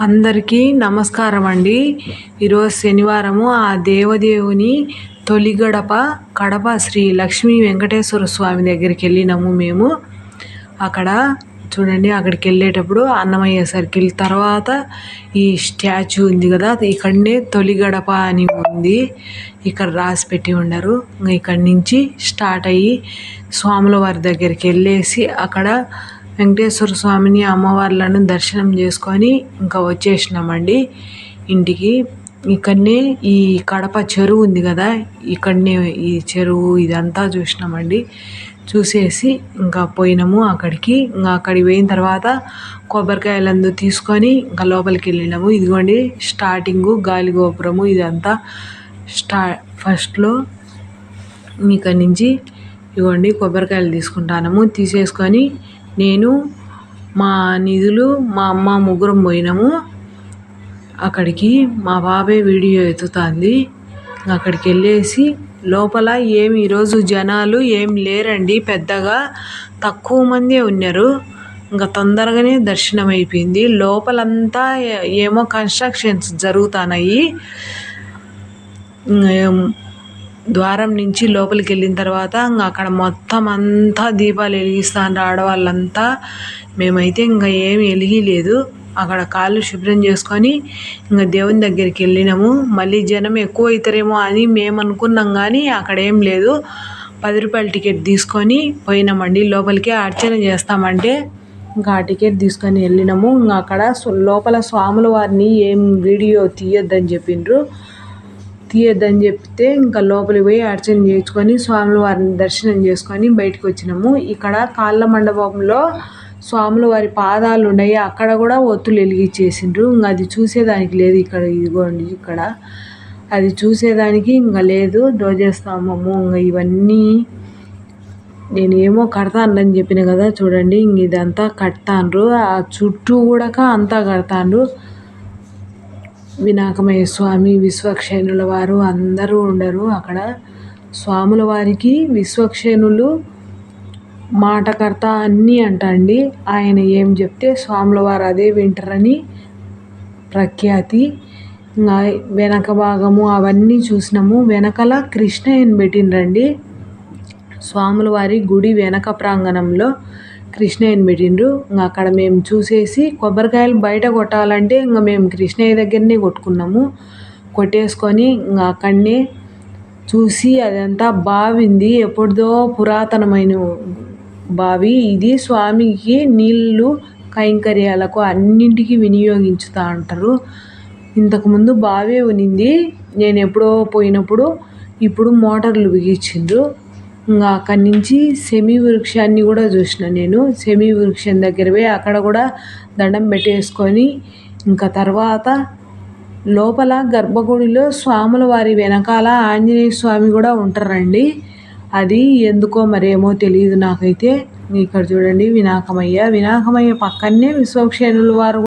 అందరికీ నమస్కారం అండి. ఈరోజు శనివారము ఆ దేవదేవుని తొలిగడప కడప శ్రీ లక్ష్మీ వెంకటేశ్వర స్వామి దగ్గరికి వెళ్ళినాము మేము. అక్కడ చూడండి అక్కడికి వెళ్ళేటప్పుడు అన్నమయ్య సర్కిల్ తర్వాత ఈ స్టాచ్యూ ఉంది కదా ఇక్కడనే తొలిగడప అని ఉంది. ఇక్కడ రాసి పెట్టి ఉండరు ఇక్కడి నుంచి స్టార్ట్ అయ్యి స్వాముల వారి దగ్గరికి వెళ్ళేసి అక్కడ వెంకటేశ్వర స్వామిని అమ్మవార్లను దర్శనం చేసుకొని ఇంకా వచ్చేసినామండి ఇంటికి. ఇక్కడనే ఈ కడప చెరువు ఉంది కదా ఇక్కడనే ఈ చెరువు ఇదంతా చూసినామండి. చూసేసి ఇంకా పోయినాము అక్కడికి. ఇంకా అక్కడికి పోయిన తర్వాత కొబ్బరికాయలందు తీసుకొని ఇంకా లోపలికి వెళ్ళినాము. ఇదిగోండి స్టార్టింగు గాలి గోపురము ఇదంతా. స్టా ఫస్ట్లో ఇక్కడి నుంచి ఇవ్వండి కొబ్బరికాయలు తీసుకుంటాము తీసేసుకొని నేను మా నిధులు మా అమ్మ ముగ్గురం పోయినాము. అక్కడికి మా బాబాయ్ వీడియో ఎత్తుతుంది. అక్కడికి వెళ్ళేసి లోపల ఏమి ఈరోజు జనాలు ఏం లేరండి పెద్దగా తక్కువ మందే ఉన్నారు. ఇంకా తొందరగానే దర్శనం అయిపోయింది. లోపలంతా ఏమో కన్స్ట్రక్షన్స్ జరుగుతున్నాయి ద్వారం నుంచి లోపలికి వెళ్ళిన తర్వాత ఇంకా అక్కడ మొత్తం అంతా దీపాలు వెలిగిస్తారు ఆడవాళ్ళంతా మేమైతే ఇంకా ఏమి వెలిగిలేదు. అక్కడ కాళ్ళు శుభ్రం చేసుకొని ఇంకా దేవుని దగ్గరికి వెళ్ళినాము. మళ్ళీ జనం ఎక్కువ అవుతారేమో అని మేము అనుకున్నాం కానీ అక్కడ ఏం లేదు. పది రూపాయల టికెట్ తీసుకొని పోయినామండి. లోపలికి అర్చన చేస్తామంటే ఇంకా ఆ టికెట్ తీసుకొని వెళ్ళినాము. ఇంకా అక్కడ లోపల స్వాముల వారిని ఏం వీడియో తీయొద్దని చెప్పిండ్రు తీయొద్దని చెప్తే ఇంకా లోపలికి పోయి అర్చన చేయించుకొని స్వాముల వారిని దర్శనం చేసుకొని బయటకు వచ్చినాము. ఇక్కడ కాళ్ళ మండపంలో స్వాముల వారి పాదాలు ఉన్నాయి. అక్కడ కూడా ఒత్తులు వెలిగించేసిండ్రు. ఇంకా అది చూసేదానికి లేదు ఇక్కడ. ఇదిగోండి ఇక్కడ. అది చూసేదానికి ఇంకా లేదు. ధ్వజస్తంభము ఇంకా ఇవన్నీ నేను ఏమో కడతానని చెప్పిన కదా చూడండి. ఇంక ఇదంతా కడతాండ్రు ఆ చుట్టూ కూడా అంతా కడతాండ్రు వినాయకమయ్య స్వామి విశ్వక్షేణుల వారు అందరూ ఉండరు. అక్కడ స్వాముల వారికి విశ్వక్షేణులు మాటకర్త అన్నీ అంట అండి ఆయన ఏం చెప్తే స్వాముల వారు అదే వింటారని ప్రఖ్యాతి. వెనక భాగము అవన్నీ చూసినాము. వెనకల కృష్ణయ్యని పెట్టినరండి స్వాముల వారి గుడి వెనక ప్రాంగణంలో కృష్ణయ్యని పెట్టిండ్రు? ఇంకా అక్కడ మేము చూసేసి కొబ్బరికాయలు బయట కొట్టాలంటే ఇంకా మేము కృష్ణయ్య దగ్గరనే కొట్టుకున్నాము. కొట్టేసుకొని ఇంకా అక్కడనే చూసి అదంతా బావింది. ఎప్పుడుదో పురాతనమైన బావి ఇది. స్వామికి నీళ్ళు కైంకర్యాలకు అన్నింటికి వినియోగించుతా అంటారు. ఇంతకుముందు బావే ఉనింది. నేను ఎప్పుడో పోయినప్పుడు ఇప్పుడు మోటార్లు బిగించిండ్రు. ఇంకా అక్కడి నుంచి సెమీ వృక్షాన్ని కూడా చూసిన నేను. సెమీ వృక్షం దగ్గర పోయి అక్కడ కూడా దండం పెట్టేసుకొని ఇంకా తర్వాత లోపల గర్భగుడిలో స్వాముల వారి వెనకాల ఆంజనేయ స్వామి కూడా ఉంటారండి. అది ఎందుకో మరేమో తెలియదు నాకైతే. ఇక్కడ చూడండి వినాయకమయ్య. వినాయకమయ్య పక్కనే విశ్వక్షేణుల వారు